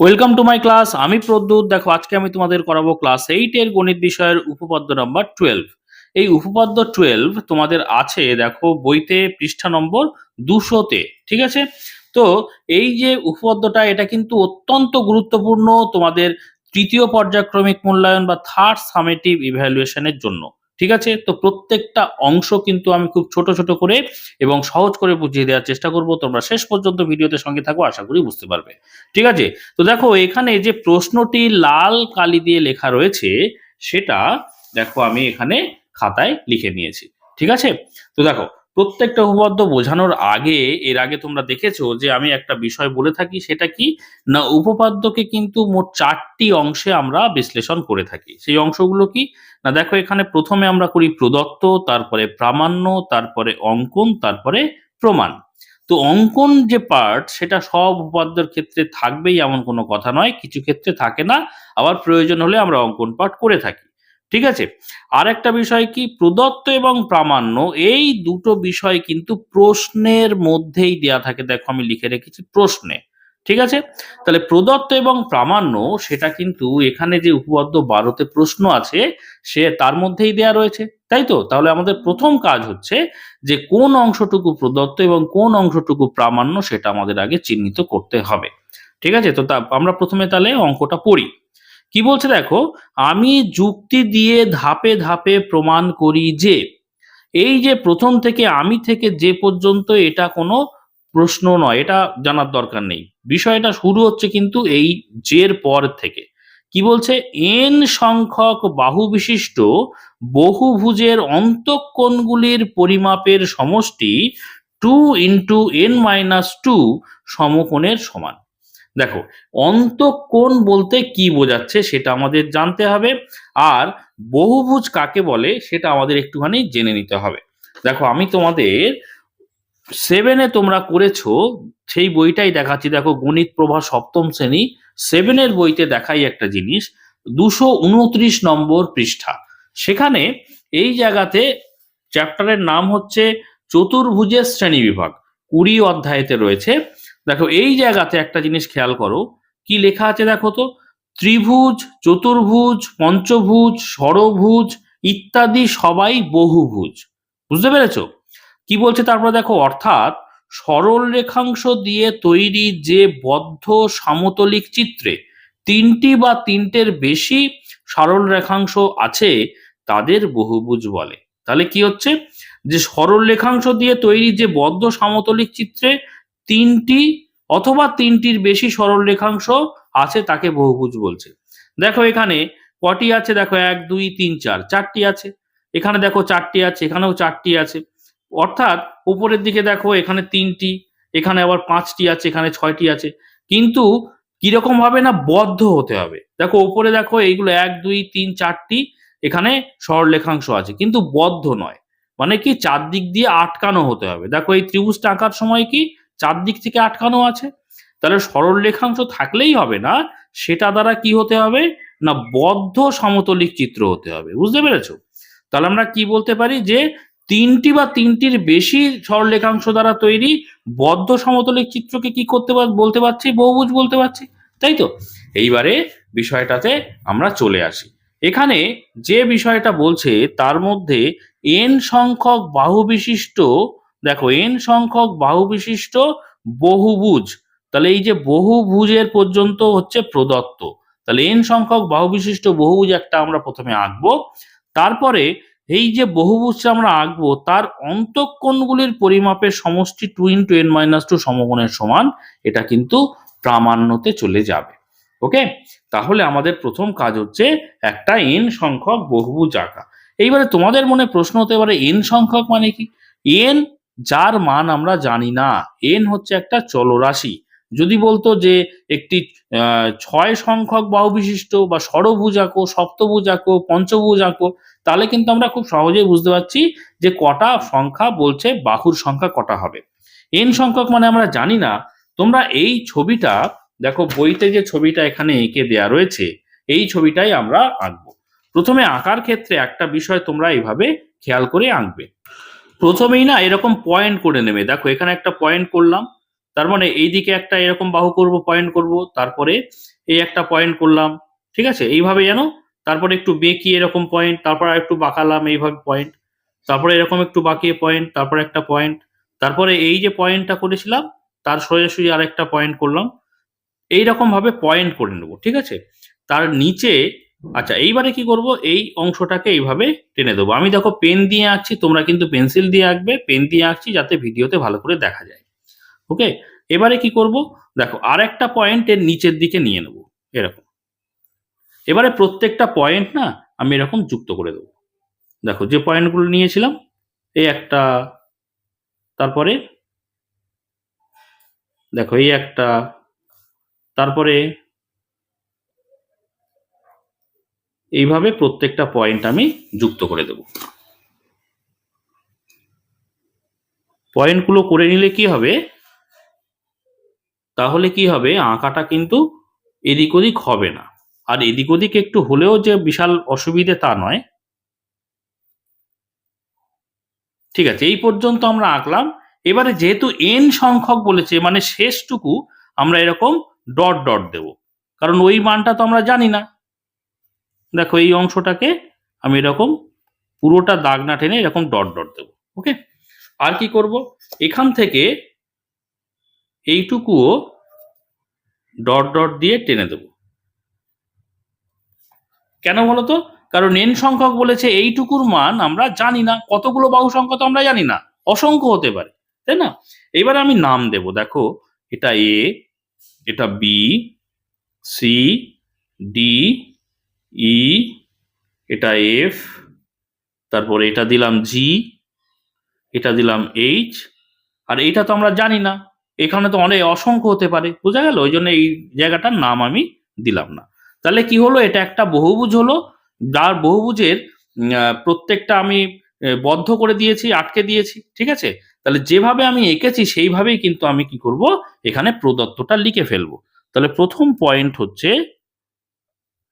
Welcome to my class আমি প্রদ্যুৎ। দেখো, আজকে আমি তোমাদের করাবো ক্লাস এইট এর গণিত বিষয়ের উপপাদ্য নাম্বার টুয়েলভ এই উপপাদ্য টুয়েলভ তোমাদের আছে, দেখো, বইতে পৃষ্ঠা নম্বর দুশোতে, ঠিক আছে? তো এই যে উপপাদ্যটা, এটা কিন্তু অত্যন্ত গুরুত্বপূর্ণ তোমাদের তৃতীয় পর্যায়ক্রমিক মূল্যায়ন বা থার্ড সামেটিভ ইভ্যালুয়েশনের জন্য। ঠিক আছে? তো প্রত্যেকটা অংশ কিন্তু আমি খুব ছোট ছোট করে এবং সহজ করে বুঝিয়ে দেওয়ার চেষ্টা করব। তোমরা শেষ পর্যন্ত ভিডিওতে সঙ্গে থাকো, আশা করি বুঝতে পারবে। ঠিক আছে? তো দেখো, এখানে যে প্রশ্নটি লাল কালি দিয়ে লেখা রয়েছে, সেটা দেখো আমি এখানে খাতায় লিখে নিয়েছি। ঠিক আছে? তো দেখো প্রত্যেকটা উপপাদ্য বোঝানোর আগে, এর আগে তোমরা দেখেছ যে আমি একটা বিষয় বলে থাকি, সেটা কি? না, উপপাদ্যকে কিন্তু মোট চারটি অংশে আমরা বিশ্লেষণ করে থাকি। সেই অংশগুলো কি? না, দেখো এখানে প্রথমে আমরা করি প্রদত্ত, তারপরে প্রামাণ্য, তারপরে অঙ্কন, তারপরে প্রমাণ। তো অঙ্কন যে পার্ট সেটা সব উপাদ্যের ক্ষেত্রে থাকবেই এমন কোনো কথা নয়, কিছু ক্ষেত্রে থাকে না। আবার প্রয়োজন হলে আমরা অঙ্কন পার্ট করে থাকি। ঠিক আছে? আর একটা বিষয় কি? প্রদত্ত এবং প্রামাণ্য, এই দুটো বিষয় কিন্তু প্রশ্নের মধ্যেই দেয়া থাকে। দেখো, আমি লিখে রেখেছি প্রশ্নে। ঠিক আছে? তাহলে প্রদত্ত এবং প্রামাণ্য, সেটা কিন্তু এখানে যে উপপাদ্য বারোতে প্রশ্ন আছে, সে তার মধ্যেই দেয়া রয়েছে। তাই তো? তাহলে আমাদের প্রথম কাজ হচ্ছে যে কোন অংশটুকু প্রদত্ত এবং কোন অংশটুকু প্রামাণ্য, সেটা আমাদের আগে চিহ্নিত করতে হবে। ঠিক আছে? তো তা, আমরা প্রথমে তাহলে অঙ্কটা পড়ি। কি বলছে দেখো? আমি যুক্তি দিয়ে ধাপে ধাপে প্রমাণ করি যে, এই যে প্রথম থেকে আমি থেকে যে পর্যন্ত এটা কোনো প্রশ্ন নয়, এটা জানার দরকার নেই। বিষয়টা শুরু হচ্ছে কিন্তু এই জের পর থেকে। কি বলছে? এন সংখ্যক বাহু বিশিষ্ট বহুভুজের অন্তঃকোণগুলির পরিমাপের সমষ্টি two into n minus two সমকোণের সমান। দেখো, অন্তঃকোণ বলতে কি বোঝাচ্ছে সেটা আমাদের জানতে হবে, আর বহুভুজ কাকে বলে সেটা আমাদের একটুখানি জেনে নিতে হবে। দেখো, আমি তোমাদের সেভেনে তোমরা করেছ, সেই বইটাই দেখাচ্ছি। দেখো, গণিত প্রভা সপ্তম শ্রেণি সেভেনের বইতে দেখাই একটা জিনিস, দুশো উনত্রিশ নম্বর পৃষ্ঠা। সেখানে এই জায়গাতে চ্যাপ্টারের নাম হচ্ছে চতুর্ভুজের শ্রেণি বিভাগ, কুড়ি অধ্যায়তে রয়েছে। দেখো, এই জায়গাতে একটা জিনিস খেয়াল করো। কি লেখা আছে দেখো তো? ত্রিভুজ, চতুর্ভুজ, পঞ্চভুজ, ষড়ভুজ ইত্যাদি সবাই বহুভুজ। বুঝতে পেরেছ? কি বলছে তারপরে দেখো, অর্থাৎ সরল রেখাংশ দিয়ে তৈরি যে বদ্ধ সমতলিক চিত্রে তিনটি বা তিনটের বেশি সরল রেখাংশ আছে, তাদের বহুভুজ বলে। তাহলে কি হচ্ছে? যে সরল রেখাংশ দিয়ে তৈরি যে বদ্ধ সমতলিক চিত্রে তিনটি অথবা তিনটির বেশি সরল রেখাংশ আছে তাকে বহুভুজ বলছে। দেখো এখানে কটি আছে? দেখো এক, দুই, তিন, চার, চারটি আছে। এখানে দেখো চারটি আছে, এখানেও চারটি আছে। অর্থাৎ উপরের দিকে দেখো এখানে তিনটি, এখানে আবার পাঁচটি আছে, এখানে ছয়টি আছে। কিন্তু কীরকম ভাবে না বদ্ধ হতে হবে? দেখো উপরে দেখো এইগুলো এক, দুই, তিন, চারটি, এখানে সরলরেখাংশ আছে। কিন্তু বদ্ধ নয়। মানে কি চারদিক দিয়ে আটকানো হতে হবে। দেখো এই ত্রিভুজটা আঁকার সময় কি? চারদিক থেকে আটকানো আছে। তাহলে সরল রেখাংশ থাকলেই হবে না, সেটা দ্বারা কি হতে হবে? না, বদ্ধ সমতলিক চিত্র হতে হবে। বুঝতে পেরেছ? তাহলে আমরা কি বলতে পারি যে, তিনটি বা তিনটির বেশি সরলরেখাংশ দ্বারা তৈরি বদ্ধ সমতলিক চিত্রকে কি করতে বলতে পারছি? বহুভুজ বলতে পারছি। তাই তো? এইবারে বিষয়টাতে আমরা চলে আসি। এখানে যে বিষয়টা বলছে, তার মধ্যে এন সংখ্যক বাহু বিশিষ্ট দেখো এন সংখ্যক বাহু বিশিষ্ট বহুভুজ। তাহলে এই যে বহুভুজের পর্যন্ত হচ্ছে প্রদত্ত। তাহলে এন সংখ্যক বাহু বিশিষ্ট বহুভুজ একটা আমরা প্রথমে আঁকবো। তারপরে এই যে বহুভুজটা আমরা আঁকবো, তার অন্তঃকোণগুলির পরিমাপের সমষ্টি two into n minus two সমকোণের সমান, এটা কিন্তু প্রামাণ্যতে চলে যাবে। ওকে? তাহলে আমাদের প্রথম কাজ হচ্ছে একটা এন সংখ্যক বহুভুজ আঁকা। এইবারে তোমাদের মনে প্রশ্ন হতে পারে এন সংখ্যক মানে কি? এন যার মান আমরা জানি না। এন হচ্ছে একটা চলরাশি। যদি বলতো যে একটি ছয় সংখ্যক বাহু বিশিষ্ট বা ষড়ভুজ আঁকো সপ্তভুজ আঁকো পঞ্চভুজ আঁকো তাহলে কিন্তু আমরা খুব সহজেই বুঝতে পারছি যে কটা সংখ্যা বলছে বাহুর সংখ্যা কটা হবে। এন সংখ্যক মানে আমরা জানি না। তোমরা এই ছবিটা, দেখো বইতে যে ছবিটা এখানে এঁকে দেয়া রয়েছে, এই ছবিটাই আমরা আঁকবো। প্রথমে আঁকার ক্ষেত্রে একটা বিষয় তোমরা এইভাবে খেয়াল করে আঁকবে। প্রথমেই না এরকম পয়েন্ট করে নেবে। দেখো, এখানে একটা পয়েন্ট করলাম, তার মানে এইদিকে একটা এরকম বাহু করব পয়েন্ট করব, তারপরে এই একটা পয়েন্ট করলাম, ঠিক আছে? এইভাবে যেন, তারপরে একটু বেঁকিয়ে এরকম পয়েন্ট তারপর একটু বাঁকালাম এইভাবে পয়েন্ট তারপরে এরকম একটু বাঁকিয়ে পয়েন্ট তারপরে একটা পয়েন্ট তারপরে এই যে পয়েন্টটা করেছিলাম, তার সোজাসুজি আর একটা পয়েন্ট করলাম এইরকম ভাবে পয়েন্ট করে নেব, ঠিক আছে? তার নিচে আচ্ছা এইবারে কি করব? এই অংশটাকে এইভাবে টেনে দেবো। আমি দেখো পেন দিয়ে আঁকছি, তোমরা কিন্তু পেন্সিল দিয়ে আঁকবে। পেন দিয়ে আঁকছি যাতে ভিডিওতে ভালো করে দেখা যায়। ওকে? এবারে কি করব? দেখো আর একটা পয়েন্ট এর নিচের দিকে নিয়ে নেব। এরকম। এবারে প্রত্যেকটা পয়েন্ট না আমি এরকম যুক্ত করে দেবো। দেখো, যে পয়েন্টগুলো নিয়েছিলাম, এই একটা, তারপরে, দেখো, এই একটা, তারপরে এইভাবে প্রত্যেকটা পয়েন্ট আমি যুক্ত করে দেব। পয়েন্টগুলো করে নিলে কি হবে? তাহলে কি হবে? আঁকাটা কিন্তু এদিক ওদিক হবে না। আর এদিক ওদিক একটু হলেও যে বিশাল অসুবিধে তা নয়। ঠিক আছে, এই পর্যন্ত আমরা আঁকলাম। এবারে যেহেতু এন সংখ্যক বলেছে মানে শেষটুকু আমরা এরকম ডট ডট দেব। কারণ ওই মানটা তো আমরা জানি না। দেখো এই অংশটাকে আমি এরকম পুরোটা দাগ না টেনে এরকম ডট ডট দেবো ওকে আর কি করব? এখান থেকে এইটুকুও ডট ডট দিয়ে টেনে দেব। কেন বলতো? কারণ এন সংখ্যক বলেছে এইটুকুর মান আমরা জানি না। কতগুলো বাহু সংখ্যা তো আমরা জানি না। অসংখ্য হতে পারে, তাই না? এবার আমি নাম দেব, দেখো, এটা এ এটা বি সি ডি ই, এটা এফ, তারপরে এটা দিলাম জি, এটা দিলাম এইচ, আর এইটা তো আমরা জানি না। এখানে তো অনেক অসংখ্য হতে পারে, বোঝা গেল? ওই জন্য এই জায়গাটার নাম আমি দিলাম না। তাহলে কি হলো? এটা একটা বহুভুজ হলো, যার বহুভুজের প্রত্যেকটা আমি বদ্ধ করে দিয়েছি, আটকে দিয়েছি, ঠিক আছে? তাহলে যেভাবে আমি এঁকেছি, সেইভাবেই কিন্তু আমি কি করব? এখানে প্রদত্তটা লিখে ফেলব। তাহলে প্রথম পয়েন্ট হচ্ছে,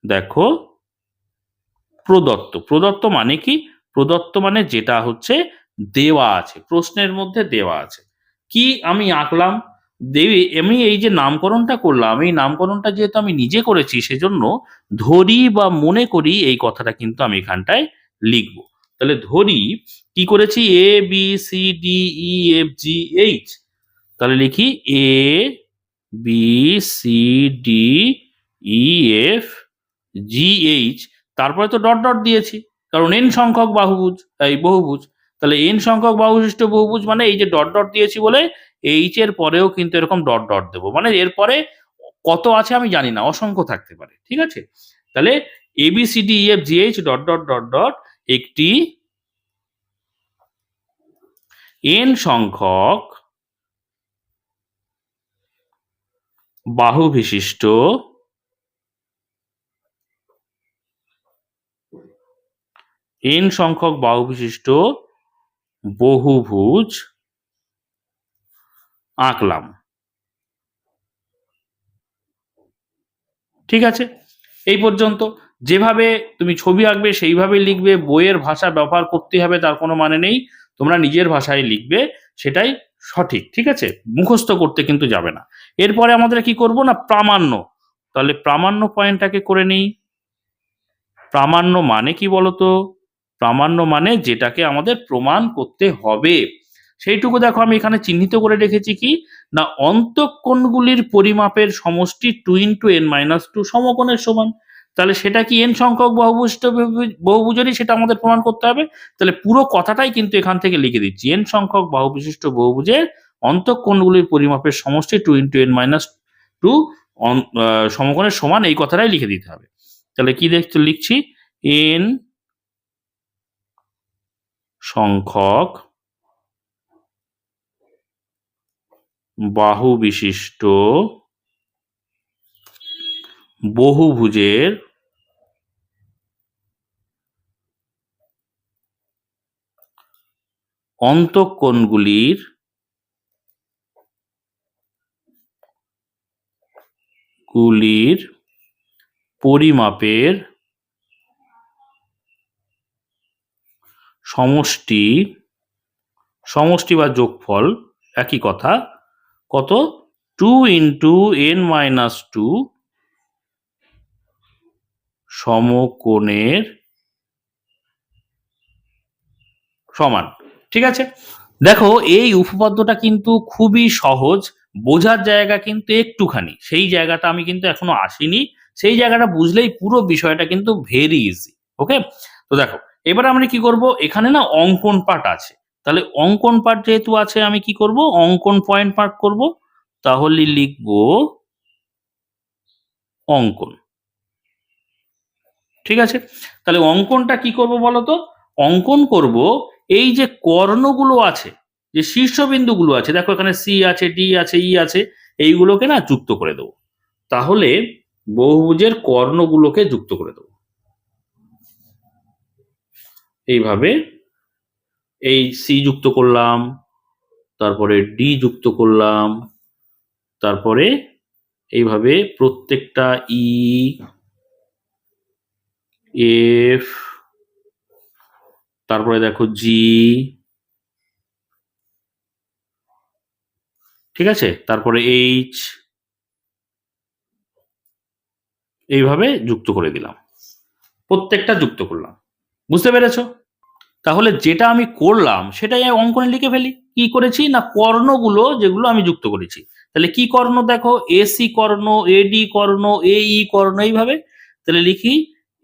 দেখো প্রদত্ত। প্রদত্ত মানে কি? প্রদত্ত মানে যেটা হচ্ছে দেওয়া আছে, প্রশ্নের মধ্যে দেওয়া আছে। কি আমি আঁকলাম? দেবী, আমি এই যে নামকরণটা করলাম, এই নামকরণটা যেহেতু আমি নিজে করেছি, সেজন্য ধরি বা মনে করি এই কথাটা কিন্তু আমি এখানটায় লিখব। তাহলে ধরি, কি করেছি? A B C D E F G H তাহলে লিখি A B C D E F G H তারপরে তো ডট ডট দিয়েছি। কারণ এন সংখ্যক বাহুভুজ, এই বহুভুজ। তাহলে এন সংখ্যক বাহুবিশিষ্ট বহুভুজ মানে এই যে ডট ডট দিয়েছি বলে এইচ এর পরেও কিন্তু এরকম ডট ডট দেবো। মানে এরপরে কত আছে আমি জানি না, অসংখ্য থাকতে পারে, ঠিক আছে? তাহলে A B C D F G H dot dot dot dot একটি এন সংখ্যক বাহু বিশিষ্ট এন সংখ্যক বাহু বিশিষ্ট বহুভুজ আঁকলাম। ঠিক আছে? এই পর্যন্ত। যেভাবে তুমি ছবি আঁকবে সেইভাবেই লিখবে, বইয়ের ভাষা ব্যবহার করতে হবে, তার কোনো মানে নেই। তোমরা নিজের ভাষায় লিখবে, সেটাই সঠিক, ঠিক আছে? মুখস্থ করতে কিন্তু যাবে না। এরপরে আমাদের কি করব না? প্রামাণ্য। তাহলে প্রামাণ্য পয়েন্টটাকে করে নেই। প্রামাণ্য মানে কি বলতো? প্রামাণ্য মানে যেটাকে আমাদের প্রমাণ করতে হবে। সেইটুকু দেখো আমি এখানে চিহ্নিত করে রেখেছি কি? না, অন্তঃকোণগুলির পরিমাপের সমষ্টি two into n minus two সমকোণের সমান। তাহলে সেটা কি এন সংখ্যক বহুভুষ্ট বহুভুজেরই সেটা আমাদের প্রমাণ করতে হবে। তাহলে পুরো কথাটাই কিন্তু এখান থেকে লিখে দিচ্ছি। এন সংখ্যক বাহু বিশিষ্ট বহুভুজের অন্তঃকোণগুলির পরিমাপের সমষ্টি two into n minus two সমকোণের সমান, এই কথাটাই লিখে দিতে হবে। তাহলে কি দেখতে, লিখছি? এন সংখ্যক বাহু বিশিষ্ট বহুভুজের অন্তঃকোণগুলির গুলির পরিমাপের সমষ্টি সমষ্টি বা যোগফল একই কথা। কত? Two into n minus two সমকোণের সমান। ঠিক আছে? দেখো, এই উপপাদ্যটা কিন্তু খুবই সহজ, বোঝার জায়গা কিন্তু একটুখানি। সেই জায়গাটা আমি কিন্তু এখনও আসিনি। সেই জায়গাটা বুঝলেই পুরো বিষয়টা কিন্তু ভেরি ইজি ওকে তো দেখো এবার আমরা কি করব? এখানে না অঙ্কন পার্ট আছে। তাহলে অঙ্কন পার্ট যেহেতু আছে, আমি কি করব? অঙ্কন পয়েন্ট পার্ট করব। তাহলে লিখব অঙ্কন। ঠিক আছে? তাহলে অঙ্কনটা কি করব বলো তো অঙ্কন করব এই যে কর্ণগুলো আছে, যে শীর্ষবিন্দুগুলো আছে, দেখো এখানে সি আছে ডি আছে ই আছে, এইগুলোকে না যুক্ত করে দেবো। তাহলে বহুভুজের কর্ণগুলোকে যুক্ত করে দেবো। এইভাবে এই সি যুক্ত করলাম, তারপরে ডি যুক্ত করলাম, তারপরে এইভাবে প্রত্যেকটা ই এফ তারপরে দেখো জি ঠিক আছে? তারপরে এইচ এইভাবে যুক্ত করে দিলাম। প্রত্যেকটা যুক্ত করলাম। বুঝতে পেরেছ? তাহলে যেটা আমি করলাম, সেটাই আমি অঙ্কনে লিখে ফেলি। কি করেছি? না, কর্ণগুলো যেগুলো আমি যুক্ত করেছি। তাহলে কি কর্ণ দেখো? এসি কর্ণ এডি কর্ণ এই কর্ণ, এইভাবে। তাহলে লিখি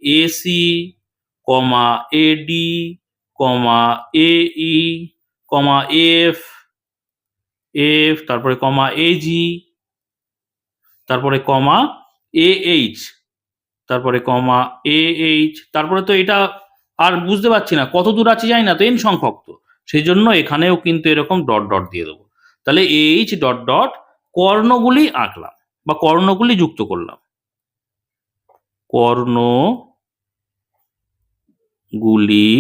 এসি কমা এডি কমা এই কমা এফ এফ তারপরে কমা এজি তারপরে কমা এ এইচ তারপরে কমা এ এইচ তারপরে তো এটা আর বুঝতে পারছি না, কত দূর আছে জানি না, তো এন সংখ্যক তো। সেই জন্য এখানেও কিন্তু এরকম ডট ডট দিয়ে দেবো। তাহলে এইচ ডট ডট কর্ণগুলি আঁকলাম বা কর্ণগুলি যুক্ত করলাম। কর্ণ গুলি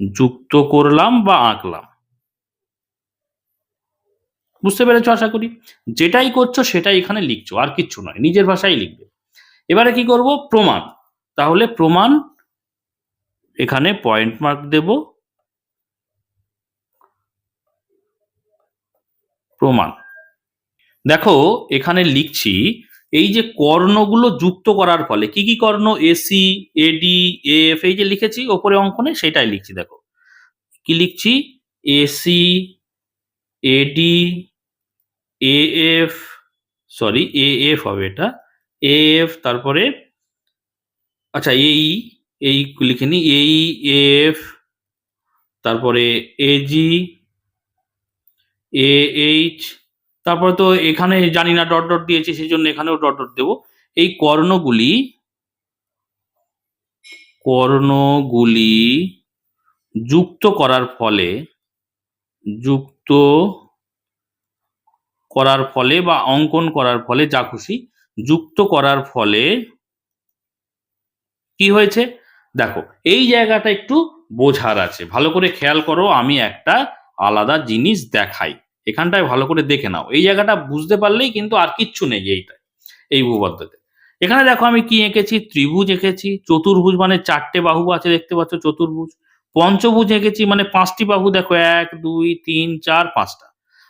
যুক্ত করলাম বা আঁকলাম। বুঝতে পেরেছ আশা করি? যেটাই করছ সেটাই এখানে লিখছো, আর কিচ্ছু নয়, নিজের ভাষায় লিখবে। এবারে কি করব? প্রমাণ। তাহলে প্রমাণ এখানে পয়েন্ট মার্ক দেব। প্রমাণ। দেখো, এখানে লিখছি, এই যে কর্ণগুলো যুক্ত করার ফলে কি কি কর্ণ? এসি এডি এফ এই যে লিখেছি, ওপরে অঙ্কনে সেটাই লিখছি, দেখো। কি লিখছি? AC AD AF sorry AF হবে এটা। এএফ তারপরে আচ্ছা এই এই লিখে নি। এই এফ তারপরে এজি এ এইচ তারপরে তো এখানে জানি না ডট ডট দিয়েছি সেই জন্য এখানেও ডট ডট দেবো। এই কর্ণগুলি কর্ণগুলি যুক্ত করার ফলে, যুক্ত করার ফলে বা অঙ্কন করার ফলে যা খুশি, যুক্ত করার ফলে কি হয়েছে? দেখো, এই জায়গাটা একটু বোঝার আছে। ভালো করে খেয়াল করো, আমি একটা আলাদা জিনিস দেখাই। এখানটায় ভালো করে দেখে নাও। এই জায়গাটা বুঝতে পারলেই কিন্তু আর কিচ্ছু নেই এইটা এই উপপাদ্যতে এখানে দেখো আমি কি এঁকেছি? ত্রিভুজ এঁকেছি, চতুর্ভুজ মানে চারটে বাহু আছে, দেখতে পাচ্ছ চতুর্ভুজ। পঞ্চভুজ এঁকেছি মানে পাঁচটি বাহু, দেখো এক, দুই, তিন, চার, পাঁচটা।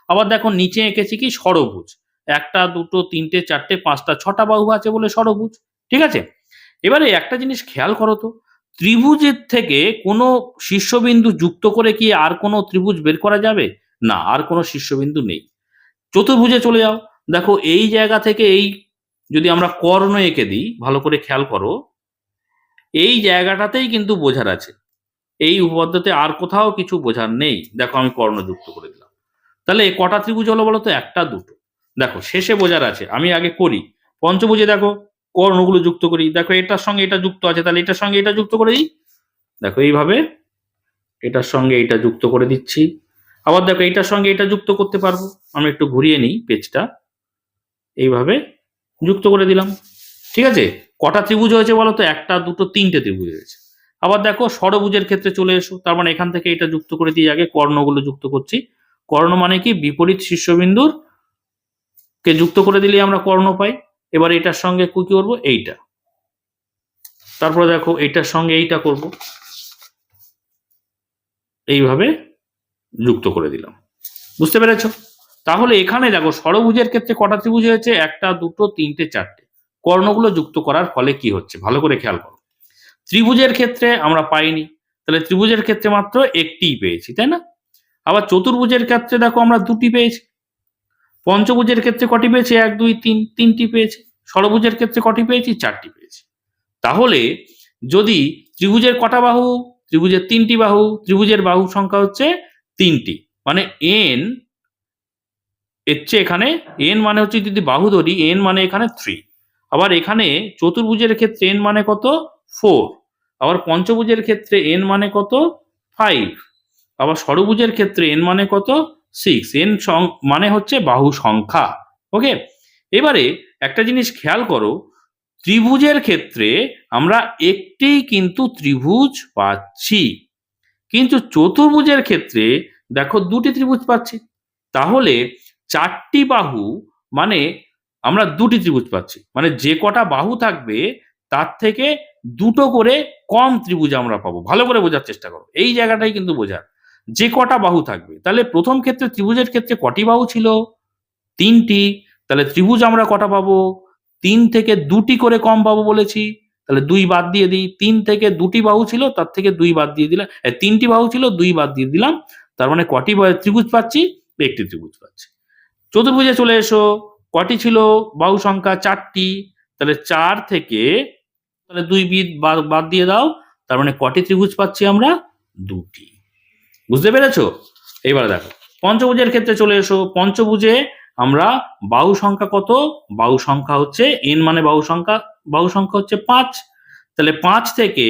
আবার দেখো নিচে এঁকেছি কি? ষড়ভুজ। একটা, দুটো, তিনটে, চারটে, পাঁচটা, ছটা বাহু আছে বলে ষড়ভুজ, ঠিক আছে? এবারে একটা জিনিস খেয়াল করো তো, ত্রিভুজের থেকে কোনো শীর্ষবিন্দু যুক্ত করে কি আর কোনো ত্রিভুজ বের করা যাবে? না, আর কোনো শীর্ষবিন্দু নেই। চতুর্ভুজে চলে যাও, দেখো এই জায়গা থেকে এই যদি আমরা কর্ণ এঁকে দিই, ভালো করে খেয়াল করো, এই জায়গাটাতেই কিন্তু বোঝার আছে। এই উপপাদ্যতে আর কোথাও কিছু বোঝার নেই। দেখো আমি কর্ণ যুক্ত করে দিলাম। তাহলে কটা ত্রিভুজ হলো বলো তো? একটা, দুটো। দেখো, শেষে বোঝার আছে। আমি আগে করি। পঞ্চভুজে দেখো কর্ণগুলো যুক্ত করি। দেখো এটার সঙ্গে এটা যুক্ত আছে, তাহলে এটার সঙ্গে এটা যুক্ত করে দিই। দেখো এইভাবে এটার সঙ্গে এটা যুক্ত করে দিচ্ছি। আবার দেখো এটার সঙ্গে এটা যুক্ত করতে পারব। আমি একটু ঘুরিয়ে নিই পেজটা। এইভাবে যুক্ত করে দিলাম। ঠিক আছে? কটা ত্রিভুজ হয়েছে বলো তো? একটা, দুটো, তিনটে ত্রিভুজ হয়েছে। আবার দেখো ষড়ভুজের ক্ষেত্রে চলে এসো। তার মানে এখান থেকে এটা যুক্ত করে দিয়ে আগে কর্ণগুলো যুক্ত করছি। কর্ণ মানে কি? বিপরীত শীর্ষবিন্দুর কে যুক্ত করে দিলে আমরা কর্ণ পাই। এবার এটার সঙ্গে কি করব? এইটা। তারপরে দেখো এইটার সঙ্গে এইটা করব। এইভাবে যুক্ত করে দিলাম। বুঝতে পেরেছ? তাহলে এখানে দেখো ষড়ভুজের ক্ষেত্রে কটা ত্রিভুজ হয়েছে? একটা, দুটো, তিনটে, চারটে। কর্ণগুলো যুক্ত করার ফলে কি হচ্ছে? ভালো করে খেয়াল করো। ত্রিভুজের ক্ষেত্রে আমরা পাইনি। তাহলে ত্রিভুজের ক্ষেত্রে মাত্র একটিই পেয়েছি, তাই না? আবার চতুর্ভুজের ক্ষেত্রে দেখো আমরা দুটি পেয়েছি। পঞ্চভুজের ক্ষেত্রে কটি পেয়েছি? এক, দুই, তিন, তিনটি পেয়েছি। ষড়ভুজের ক্ষেত্রে কটি পেয়েছি? চারটি পেয়েছি। তাহলে যদি ত্রিভুজের কটা বাহু? ত্রিভুজের তিনটি বাহু। ত্রিভুজের বাহু সংখ্যা হচ্ছে তিনটি। মানে এন এর চেয়ে এখানে এন মানে হচ্ছে যদি বাহু ধরি এন মানে এখানে থ্রি আবার এখানে চতুর্ভুজের ক্ষেত্রে এন মানে কত? ফোর আবার পঞ্চভুজের ক্ষেত্রে এন মানে কত? ফাইভ আবার ষড়ভুজের ক্ষেত্রে এন মানে কত? সিক্স এন মানে হচ্ছে বাহু সংখ্যা ওকে এবারে একটা জিনিস খেয়াল করো, ত্রিভুজের ক্ষেত্রে আমরা একটি কিন্তু ত্রিভুজ পাচ্ছি। কিন্তু চতুর্ভুজের ক্ষেত্রে দেখো দুটি ত্রিভুজ পাচ্ছি। তাহলে চারটি বাহু মানে আমরা দুটি ত্রিভুজ পাচ্ছি। মানে যে কটা বাহু থাকবে, তার থেকে দুটো করে কম ত্রিভুজ আমরা পাবো। ভালো করে বোঝার চেষ্টা করো। এই জায়গাটাই কিন্তু বোঝার। যে কটা বাহু থাকবে? তাহলে প্রথম ক্ষেত্রে ত্রিভুজের ক্ষেত্রে কটি বাহু ছিল? তিনটি। তাহলে ত্রিভুজ আমরা কটা পাবো? তিন থেকে দুটি করে কম পাবো বলেছি। তাহলে দুই বাদ দিয়ে দিই। তিন থেকে দুটি বাহু ছিল, তার থেকে দুই বাদ দিয়ে দিলাম। তিনটি বাহু ছিল, দুই বাদ দিয়ে দিলাম। তার মানে কটি ত্রিভুজ পাচ্ছি? একটি ত্রিভুজ পাচ্ছি। চতুর্ভুজে চলে এসো। কটি ছিল? বাহু সংখ্যা চারটি। তাহলে চার থেকে, তাহলে দুই বাদ বাদ দিয়ে দাও। তার মানে কটি ত্রিভুজ পাচ্ছি আমরা? দুটি। বুঝতে পেরেছ? এবার দেখো, পঞ্চভুজের ক্ষেত্রে চলে এসো। পঞ্চভুজে আমরা বাহু সংখ্যা কত? বাহু সংখ্যা হচ্ছে এন মানে বাহু সংখ্যা বাহু সংখ্যা হচ্ছে পাঁচ। তাহলে পাঁচ থেকে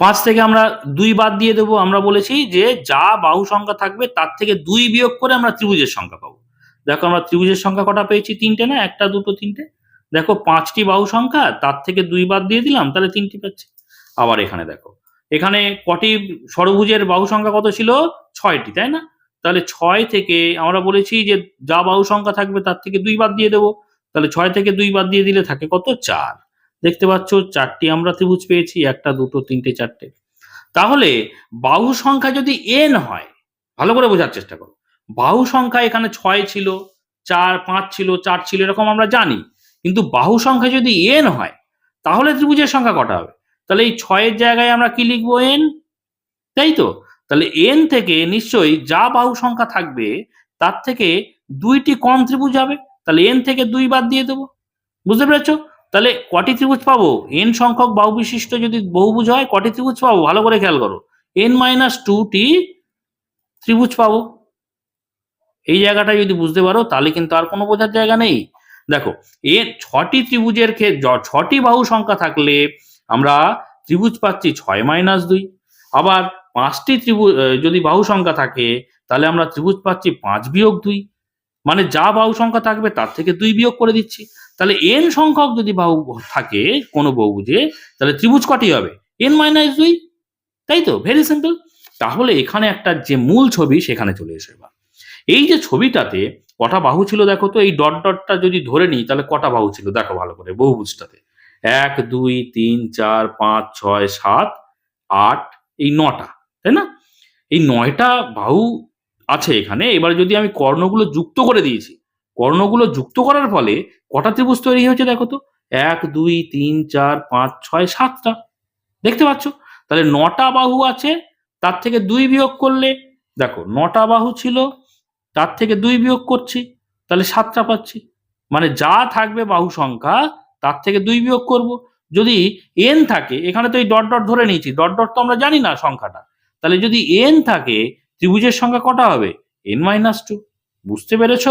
পাঁচ থেকে আমরা দুই বাদ দিয়ে দেবো। আমরা বলেছি যে যা বাহু সংখ্যা থাকবে তার থেকে দুই বিয়োগ করে আমরা ত্রিভুজের সংখ্যা পাবো। দেখো আমরা ত্রিভুজের সংখ্যা কটা পেয়েছি? তিনটে না? একটা, দুটো, তিনটে? দেখো পাঁচটি বাহু সংখ্যা, তার থেকে দুই বাদ দিয়ে দিলাম, তাহলে তিনটি পাচ্ছি। আবার এখানে দেখো এখানে কটি ষড়ভুজের বাহু সংখ্যা কত ছিল? ছয়টি, তাই না? তাহলে ছয় থেকে, আমরা বলেছি যে যা বাহু সংখ্যা থাকবে তার থেকে দুই বাদ দিয়ে দেবো। তাহলে ছয় থেকে দুই বাদ দিয়ে দিলে থাকে কত? চার। দেখতে পাচ্ছ, চারটি আমরা ত্রিভুজ পেয়েছি, একটা, দুটো, তিনটে, চারটে। তাহলে বাহু সংখ্যা যদি এন হয়, ভালো করে বোঝার চেষ্টা করো। বাহু সংখ্যা এখানে ছয় ছিল, চার, পাঁচ ছিল, চার ছিল, এরকম আমরা জানি। কিন্তু বাহু সংখ্যা যদি এন হয়, তাহলে ত্রিভুজের সংখ্যা কটা হবে? তাহলে এই ছয়ের জায়গায় আমরা কি লিখব এন তাই তো? তাহলে এন থেকে নিশ্চয়ই যা বাহু সংখ্যা থাকবে, তার থেকে দুইটি কম ত্রিভুজ হবে। তাহলে এন থেকে দুই বাদ দিয়ে দেবো। বুঝতে পেরেছ? তাহলে কটি ত্রিভুজ পাবো? এন সংখ্যক বাহু বিশিষ্ট যদি বহুভুজ হয়, কটি ত্রিভুজ পাবো? ভালো করে খেয়াল করো। এন মাইনাস টুটি ত্রিভুজ পাবো। এই জায়গাটা যদি বুঝতে পারো, তাহলে কিন্তু আর কোনো বোঝার জায়গা নেই। দেখো, এ ছটি ত্রিভুজের ক্ষেত্রে ছটি বাহু সংখ্যা থাকলে আমরা ত্রিভুজ পাচ্ছি ছয় মাইনাস দুই। আবার পাঁচটি ত্রিভুজ যদি বাহু সংখ্যা থাকে, তাহলে আমরা ত্রিভুজ পাচ্ছি পাঁচ বিয়োগ দুই। মানে যা বাহু সংখ্যা থাকবে, তার থেকে দুই বিয়োগ করে দিচ্ছি। তাহলে এন সংখ্যক যদি বাহু থাকে, কোনো বহুভুজে, তাহলে ত্রিভুজ কটি হবে? এন মাইনাস দুই। তাই তো? ভেরি সিম্পল তাহলে এখানে একটা যে মূল ছবি, সেখানে চলে এসে এবার। এই যে ছবিটাতে কটা বাহু ছিল, দেখো তো, এই ডট ডটটা যদি ধরে নিই, তাহলে কটা বাহু ছিল? দেখো ভালো করে, বহুভুজটাতে। এক, দুই, তিন, চার, পাঁচ, ছয়, সাত, আট, এই নটা, তাই না? এই নয়টা বাহু আছে এখানে। এবার যদি আমি কর্ণগুলো যুক্ত করে দিয়েছি, কর্ণগুলো যুক্ত করার ফলে কটা ত্রিভুজ তৈরি হয়েছে দেখো তো? এক, দুই, তিন, চার, পাঁচ, ছয়, সাতটা। দেখতে পাচ্ছ? তাহলে নটা বাহু আছে, তার থেকে দুই বিয়োগ করলে, দেখো, নটা বাহু ছিল, তার থেকে দুই বিয়োগ করছি, তাহলে সাতটা পাচ্ছি। মানে যা থাকবে বাহু সংখ্যা তার থেকে দুই বিয়োগ করব। যদি এন থাকে, এখানে তো এই ডট ডট ধরে নিয়েছি, ডট ডট তো আমরা জানি না সংখ্যাটা। তাহলে যদি এন থাকে, ত্রিভুজের সংখ্যা কটা হবে? এন মাইনাস টু বুঝতে পেরেছ?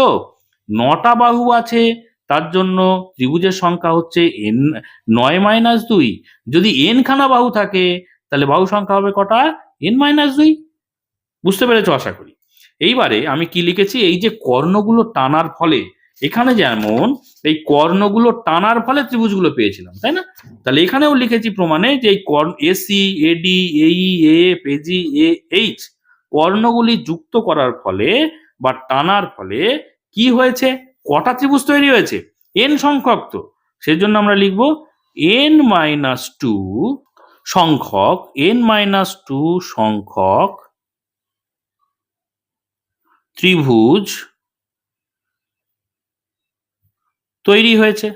নটা বাহু আছে, তার জন্য ত্রিভুজের সংখ্যা হচ্ছে এন নয় মাইনাস দুই। যদি এন খানা বাহু থাকে, তাহলে বাহু সংখ্যা হবে কটা? এন মাইনাস দুই। বুঝতে পেরেছ? আশা করি। এইবারে আমি কি লিখেছি? এই যে কর্ণগুলো টানার ফলে এখানে যেমন এই কর্ণগুলো টানার ফলে ত্রিভুজগুলো পেয়েছিলাম, তাই না? তাহলে এখানেও লিখেছি প্রমাণে যে এই কর্ণ AC AD AE F AG A H কর্ণগুলি যুক্ত করার ফলে বা টানার ফলে কি হয়েছে? কটা ত্রিভুজ তৈরি হয়েছে? এন সংখ্যক তো। সেজন্য আমরা লিখব এন মাইনাস টু সংখ্যক এন মাইনাস টু সংখ্যক ত্রিভুজ তৈরি হয়েছে।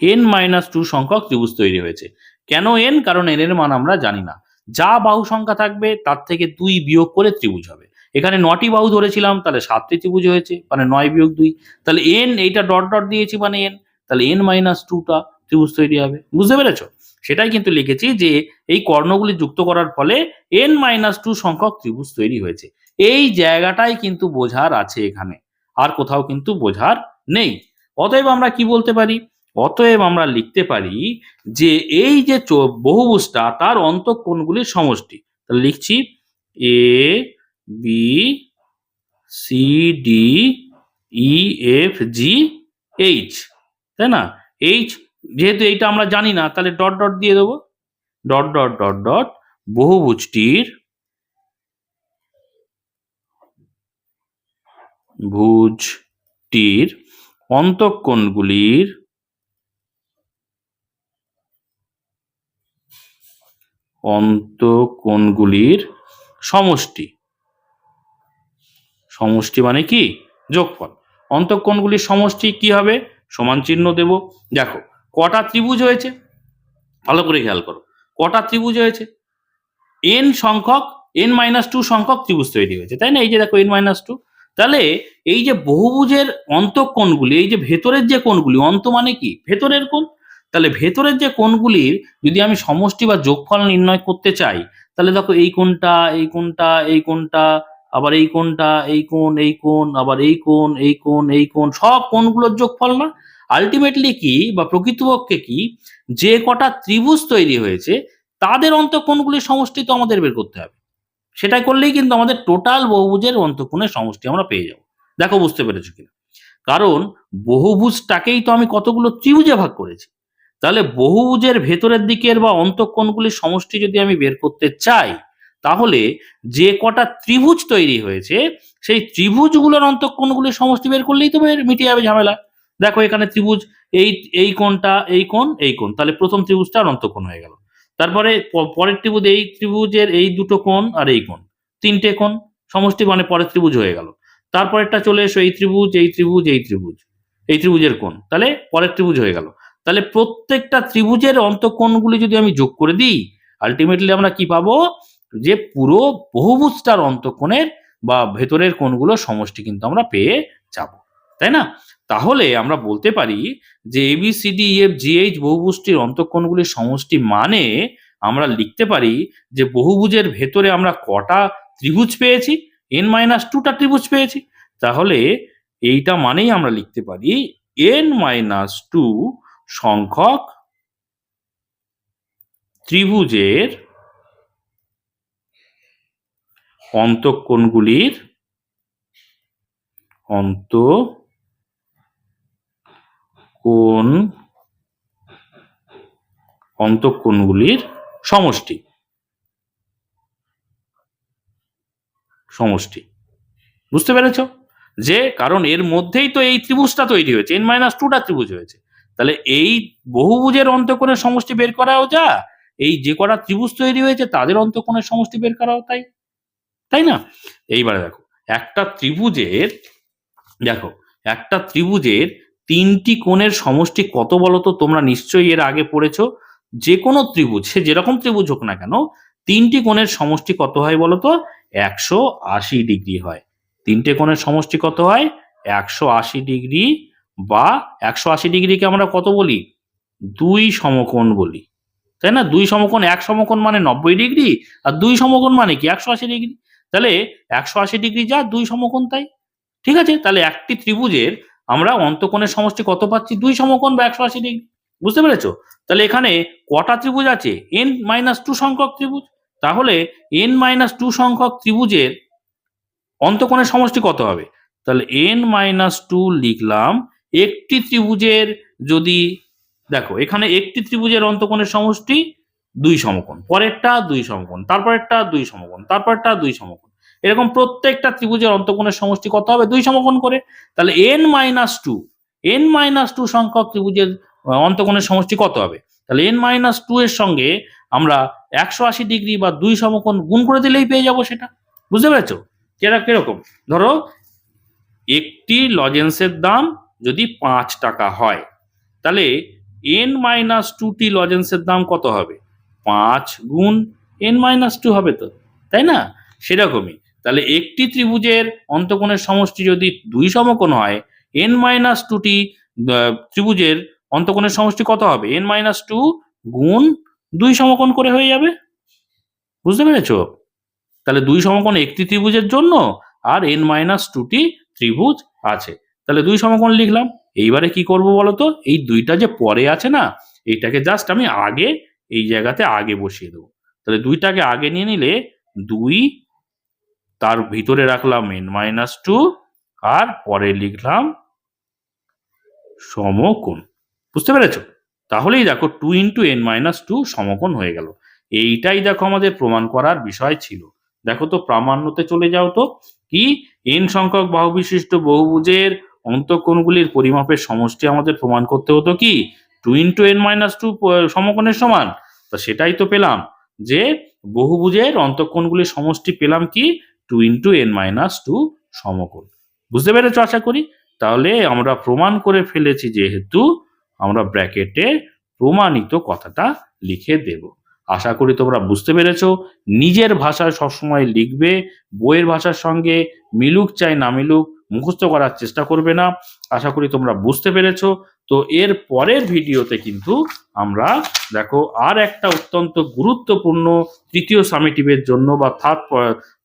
এন মাইনাস টু সংখ্যক ত্রিভুজ তৈরি হয়েছে। কেন এন কারণ এন এর মান আমরা জানি না। যা বাহু সংখ্যা থাকবে, তার থেকে দুই বিয়োগ করে ত্রিভুজ হবে। এখানে নটি বাহু ধরেছিলাম, তাহলে সাতটি ত্রিভুজ হয়েছে মানে নয় বিয়োগ দুই। তাহলে এন এইটা ডট ডট দিয়েছি মানে এন তাহলে এন মাইনাস টুটা ত্রিভুজ তৈরি হবে। বুঝতে পেরেছ? সেটাই কিন্তু লিখেছি যে এই কর্ণগুলি যুক্ত করার ফলে এন মাইনাস টু সংখ্যক ত্রিভুজ তৈরি হয়েছে। এই জায়গাটাই কিন্তু বোঝার আছে এখানে। আর কোথাও কিন্তু বোঝার নেই। অতএব আমরা কি বলতে পারি? অতএব আমরা লিখতে পারি যে এই যে বহুভুজটা, তার অন্তঃকোণগুলির সমষ্টি। তাহলে লিখছি A B C D E F G H তাই না? এইচ যেহেতু এইটা আমরা জানি না, তাহলে ডট ডট দিয়ে দেবো। ডট ডট ডট ডট বহুভুজটির ভুজটির অন্তঃকোণগুলির অন্তঃকোণগুলির সমষ্টি। সমষ্টি মানে কি? যোগফল। অন্তঃকোণগুলির সমষ্টি কি হবে? সমান চিহ্ন দেব। দেখো, কটা ত্রিভুজ হয়েছে? ভালো করে খেয়াল করো। কটা ত্রিভুজ হয়েছে? এন সংখ্যক এন মাইনাস টু সংখ্যক ত্রিভুজ তৈরি হয়েছে, তাই না? এই যে দেখো এন মাইনাস টু তাহলে এই যে বহুভুজের অন্তঃকোণগুলি, এই যে ভেতরের যে কোণগুলি, অন্ত মানে কি? ভেতরের কোণ? তাহলে ভেতরের যে কোণগুলির যদি আমি সমষ্টি বা যোগফল নির্ণয় করতে চাই, তাহলে দেখো এই কোণটা এই কোণটা এই কোণটা, আবার এই কোণটা, এই কোণ এই কোণ, আবার এই কোণ এই কোণ এই কোণ, সব কোণগুলোর যোগফল না? আলটিমেটলি কি বা প্রকৃতপক্ষে কি, যে কটা ত্রিভুজ তৈরি হয়েছে, তাদের অন্ত অন্তঃকোণগুলির সমষ্টি তো আমাদের বের করতে হবে। সেটা করলেই কিন্তু আমাদের টোটাল বহুভুজের অন্তঃকোণের সমষ্টি আমরা পেয়ে যাব। দেখো বুঝতে পেরেছ কিনা? কারণ বহুভুজটাকেই তো আমি কতগুলো ত্রিভুজে ভাগ করেছি। তাহলে বহুভুজের ভেতরের দিকের বা অন্তঃকোণগুলির সমষ্টি যদি আমি বের করতে চাই, তাহলে যে কটা ত্রিভুজ তৈরি হয়েছে, সেই ত্রিভুজগুলোর অন্তঃকোণগুলির সমষ্টি বের করলেই তো বের- মিটে যাবে ঝামেলা। দেখো এখানে ত্রিভুজ, এই এই কোণটা, এই কোণ এই কোণ। তাহলে প্রথম ত্রিভুজটার অন্তঃকোণ হয়ে গেল। তারপরে পরের ত্রিভুজ, এই ত্রিভুজের এই দুটো কোণ আর এই কোণ। তিনটে কোণ, সমষ্টি মানে পরের ত্রিভুজ হয়ে গেল। তারপরেরটা চলে এসো, এই ত্রিভুজ এই ত্রিভুজ এই ত্রিভুজ, এই ত্রিভুজের কোণ। তাহলে পরের ত্রিভুজ হয়ে গেল। তাহলে প্রত্যেকটা ত্রিভুজের অন্তঃকোণগুলি যদি আমি যোগ করে দিই আলটিমেটলি আমরা কি পাবো? যে পুরো বহুভুজটার অন্তঃকোণের বা ভেতরের কোণগুলো সমষ্টি কিন্তু আমরা পেয়ে যাব। তাই না? তাহলে আমরা বলতে পারি যে এবিসিডি এফ জি এইচ বহুভুজটির অন্তঃকোণগুলির সমষ্টি মানে আমরা লিখতে পারি যে বহুভুজের ভেতরে আমরা কটা ত্রিভুজ পেয়েছি? এন মাইনাস টুটা ত্রিভুজ পেয়েছি। তাহলে এইটা মানেই আমরা লিখতে পারি এন মাইনাস টু সংখ্যক ত্রিভুজের অন্তঃকোণগুলির অন্ত কোণ, অন্তঃকোণগুলির সমষ্টি। সমষ্টি। বুঝতে পেরেছ? যে কারণ এর মধ্যেই তো এই ত্রিভুজটা তৈরি হয়েছে এন মাইনাস টুটা ত্রিভুজ হয়েছে। তাহলে এই বহুভুজের অন্তঃকোণের সমষ্টি বের করাও যা, এই যে কটা ত্রিভুজ তৈরি হয়েছে তাদের অন্তঃকোণের সমষ্টি বের করাও তাই। তাই না? এইবারে দেখো, একটা ত্রিভুজের, দেখো, একটা ত্রিভুজের তিনটি কোণের সমষ্টি কত বলো তো? তোমরা নিশ্চয়ই এর আগে পড়েছো। যে কোনো ত্রিভুজ, সে যেরকম ত্রিভুজ হোক না কেন, তিনটি কোণের সমষ্টি কত হয় বলো তো? একশো আশি ডিগ্রি হয়। তিনটে কোণের সমষ্টি কত হয়? একশো আশি ডিগ্রি বা একশো আশি ডিগ্রিকে আমরা কত বলি? দুই সমকোণ বলি। তাই না? দুই সমকোণ, এক সমকোণ মানে নব্বই ডিগ্রি আর দুই সমকোণ মানে কি? একশো আশি ডিগ্রি। তাহলে একশো আশি ডিগ্রি যা, দুই সমকোণ তাই। ঠিক আছে? তাহলে একটি ত্রিভুজের আমরা অন্তকোণের সমষ্টি কত পাচ্ছি? দুই সমকোণ বা একশো আশি ডিগ্রি। বুঝতে পেরেছ? তাহলে এখানে কটা ত্রিভুজ আছে? এন মাইনাস টু সংখ্যক ত্রিভুজ। তাহলে এন মাইনাস টু সংখ্যক ত্রিভুজের অন্তকোণের সমষ্টি কত হবে? তাহলে এন মাইনাস টু লিখলাম, একটি ত্রিভুজের যদি, দেখো, এখানে একটি ত্রিভুজের অন্তকোণের সমষ্টি দুই সমকোণ। পরেরটা দুই সমকোণ, তারপরেরটা দুই সমকোণ, তারপরেরটা দুই সমকোণ। এরকম প্রত্যেকটা ত্রিভুজের অন্তকোণের সমষ্টি কত হবে? দুই সমকোণ করে। তাহলে n minus two n minus two সংখ্যক ত্রিভুজের অন্তকোণের সমষ্টি কত হবে? তাহলে এন মাইনাস টু এর সঙ্গে আমরা একশো আশি ডিগ্রি বা দুই সমকোণ গুণ করে দিলেই পেয়ে যাব সেটা। বুঝতে পেরেছ? যেটা কীরকম? ধরো, একটি লজেন্সের দাম যদি পাঁচ টাকা হয়, তাহলে এন মাইনাস টুটি লজেন্সের দাম কত হবে? পাঁচ গুণ এন মাইনাস টু হবে তো, তাই না? সেরকমই। তাহলে একটি ত্রিভুজের অন্তকোণের সমষ্টি যদি দুই সমকোণ হয় এন মাইনাস টুটি ত্রিভুজের অন্তকোণের সমষ্টি কত হবে? এন মাইনাস টু গুণ দুই সমকোণ করে হয়ে যাবে। বুঝতে পেরেছ? তাহলে দুই সমকোণ একটি ত্রিভুজের জন্য আর এন মাইনাস টুটি ত্রিভুজ আছে। তাহলে দুই সমকোণ লিখলাম। এইবারে কি করব বলতো? এই দুইটা যে পরে আছে না, এইটাকে জাস্ট আমি আগে, এই জায়গাতে আগে বসিয়ে দেবো। তাহলে দুইটাকে আগে নিয়ে নিলে দুই তার ভিতরে রাখলাম এন মাইনাস টু আর পরে লিখলাম সমকোণ। বুঝতে পেরেছ? তাহলেই দেখো two into n minus two সমকোণ হয়ে গেল। এইটাই দেখো আমাদের প্রমাণ করার বিষয় ছিল। দেখো তো প্রামাণ্যতে চলে যাও তো। কি? এন সংখ্যক বাহু বিশিষ্ট বহুভুজের অন্তঃকোণগুলির পরিমাপের সমষ্টি আমাদের প্রমাণ করতে হতো কি? Two into n minus two সমকোণের সমান। তা সেটাই তো পেলাম। যে বহুভুজের অন্তঃকোণগুলির সমষ্টি পেলাম কি? Two into n minus two সমকোণ। বুঝতে পেরেছ আশা করি? তাহলে আমরা প্রমাণ করে ফেলেছি যেহেতু আমরা ব্র্যাকেটে প্রমাণিত কথাটা লিখে দেব। আশা করি তোমরা বুঝতে পেরেছ। নিজের ভাষায় সবসময় লিখবে, বইয়ের ভাষার সঙ্গে মিলুক চাই না মিলুক, মুখস্থ করার চেষ্টা করবে না। আশা করি তোমরা বুঝতে পেরেছ। তো এর পরের ভিডিওতে কিন্তু আমরা দেখো আর একটা অত্যন্ত গুরুত্বপূর্ণ তৃতীয় সামিটিভের জন্য বা থার্ড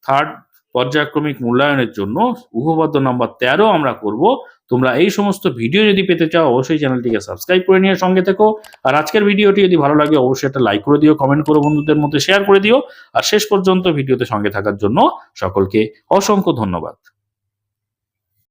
থার্ড পর্যায়ক্রমিক মূল্যায়নের জন্য উপপাদ্য নম্বর তেরো আমরা করব। তোমরা এই সমস্ত ভিডিও যদি পেতে চাও, অবশ্যই চ্যানেলটিকে সাবস্ক্রাইব করে নিয়ে সঙ্গে থেকো। আর আজকের ভিডিওটি যদি ভালো লাগে, অবশ্যই একটা লাইক করে দিও, কমেন্ট করো, বন্ধুদের মধ্যে শেয়ার করে দিও। আর শেষ পর্যন্ত ভিডিওতে সঙ্গে থাকার জন্য সকলকে অসংখ্য ধন্যবাদ।